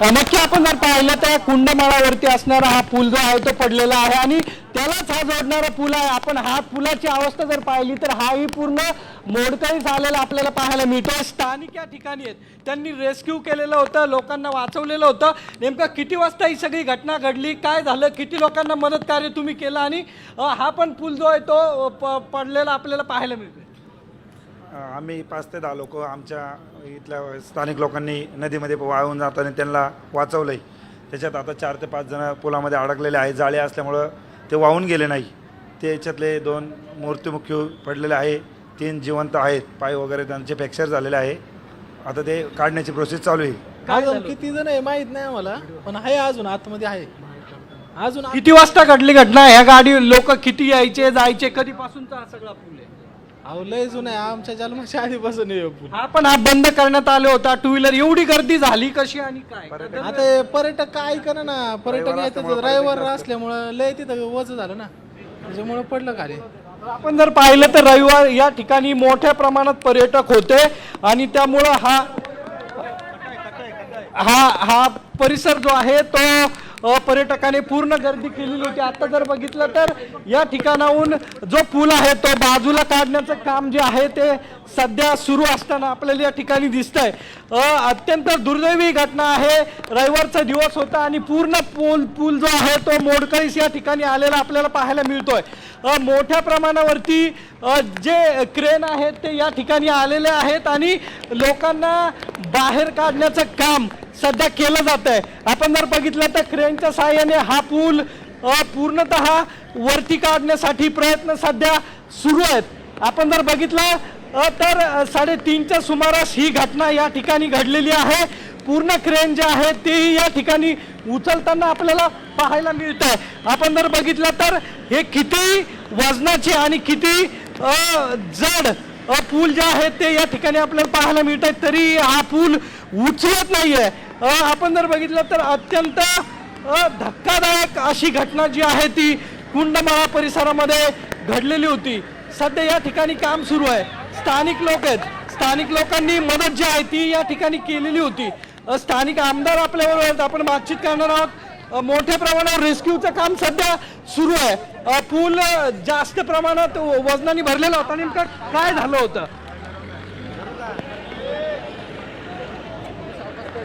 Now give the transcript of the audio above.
नक्की आपण जर पाहिलं तर कुंडमाळावरती असणारा हा पूल जो आहे तो पडलेला आहे आणि त्यालाच हा जोडणारा पूल आहे. आपण हा पुलाची अवस्था जर पाहिली तर हाही पूर्ण मोडकळीस झालेला आपल्याला पाहायला मिळतो. स्थानिक या ठिकाणी आहेत. त्यांनी रेस्क्यू केलेलं होतं लोकांना वाचवलेलं होतं. नेमकं किती वाजता ही सगळी घटना घडली? काय झालं? किती लोकांना मदत कार्य तुम्ही केलं? आणि हा पण पूल जो आहे तो प- पडलेला आपल्याला पाहायला मिळतो आम्ही पाच ते दहा लोक आमच्या इथल्या स्थानिक लोकांनी नदीमध्ये वाहून जाताना त्यांना वाचवलं आहे त्याच्यात आता चार ते पाच जण पुलामध्ये अडकलेले आहेत. जाळे असल्यामुळं ते वाहून गेले नाही. त्याच्यातले दोन मृत्युमुखी पडलेले आहे. तीन जिवंत आहेत. पाय वगैरे त्यांचे फ्रॅक्चर झालेले आहे. आता ते काढण्याची प्रोसेस चालू आहे. अजून किती जण आहे माहीत नाही आम्हाला पण आहे अजून आतमध्ये आहे. अजून किती वाजता घडली घटना? ह्या गाडी लोक किती यायचे जायचे कधीपासूनचा हा सगळा पूल आहे? अहो लय जुन आहे. आमच्या जन्माच्या आधीपासून आहे पूल. हा पण हा बंद करण्यात आले होता. टू व्हीलर एवढी गर्दी झाली कशी आणि काय? आता हे पर्यटक काय करा ना? पर्यटक येतात ड्रायव्हर असल्यामुळं लय तिथं वज झालं ना. त्याच्यामुळं पडलं खाली. आपण जर पाहिलं तर रविवार या ठिकाणी मोठ्या प्रमाणात पर्यटक होते आणि त्यामुळं हा हा हा परिसर जो आहे तो पर्यटकाने पूर्ण गर्दी केलेली होती. आता जर बघितलं तर या ठिकाणाहून जो पूल आहे तो बाजूला काढण्याचं काम जे आहे ते सध्या सुरू असताना आपल्याला या ठिकाणी दिसतंय. अत्यंत दुर्दैवी घटना आहे. रविवारचा दिवस होता आणि पूर्ण पूल पूल जो आहे तो मोडकळीस या ठिकाणी आलेला आपल्याला पाहायला मिळतोय. मोठ्या प्रमाणावरती जे क्रेन आहेत ते या ठिकाणी आलेले आहेत आणि लोकांना बाहेर काढण्याचं काम सध्या केलं जात आहे आपण जर बघितलं तर क्रेनच्या सहाय्याने हा पूल पूर्णत पूर्णतः वरती काढण्यासाठी प्रयत्न सध्या सुरू आहेत. आपण जर बघितलं तर साडेतीनच्या सुमारास ही घटना या ठिकाणी घडलेली आहे. पूर्ण क्रेन जे आहे तेही या ठिकाणी उचलताना आपल्याला पाहायला मिळत आहे आपण जर बघितलं तर हे किती वजनाचे आणि किती जड पूल जे आहे ते या ठिकाणी आपल्याला पाहायला मिळत आहे तरी हा पूल उचलत नाहीये. अ, आपण जर बघितलं तर अत्यंत धक्कादायक अशी घटना जी आहे ती कुंडमाळा परिसरामध्ये घडलेली होती. सध्या या ठिकाणी काम सुरू आहे. स्थानिक लोक आहेत. स्थानिक लोकांनी मदत जी आहे ती या ठिकाणी केलेली होती. स्थानिक आमदार आपल्याबरोबर आहेत. आपण बातचीत करणार आहोत. मोठ्या प्रमाणावर रेस्क्यूचं काम सध्या सुरू आहे. पूल जास्त प्रमाणात वजनाने भरलेला होता. नेमकं काय झालं होतं?